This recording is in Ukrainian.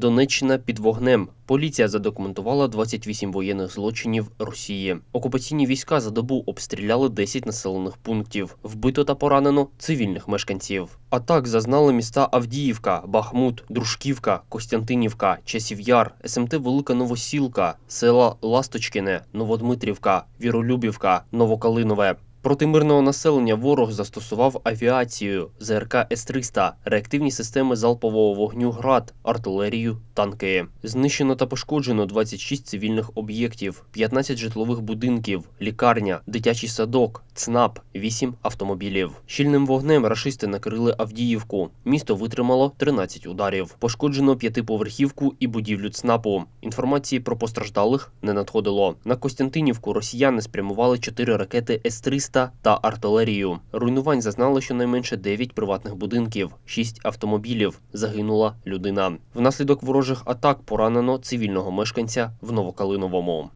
Донеччина під вогнем. Поліція задокументувала 28 воєнних злочинів Росії. Окупаційні війська за добу обстріляли 10 населених пунктів. Вбито та поранено цивільних мешканців. Атак зазнали міста Авдіївка, Бахмут, Дружківка, Костянтинівка, Часів'яр, СМТ Велика Новосілка, села Ласточкине, Новодмитрівка, Віролюбівка, Новокалинове. Проти мирного населення ворог застосував авіацію, ЗРК С-300, реактивні системи залпового вогню ГРАД, артилерію, танки. Знищено та пошкоджено 26 цивільних об'єктів, 15 житлових будинків, лікарня, дитячий садок, ЦНАП, 8 автомобілів. Щільним вогнем рашисти накрили Авдіївку. Місто витримало 13 ударів. Пошкоджено п'ятиповерхівку і будівлю ЦНАПу. Інформації про постраждалих не надходило. На Костянтинівку росіяни спрямували 4 ракети С-300 та артилерію. Руйнувань зазнали щонайменше 9 приватних будинків, 6 автомобілів. Загинула людина. Внаслідок ворожих атак поранено цивільного мешканця в Новокалиновому.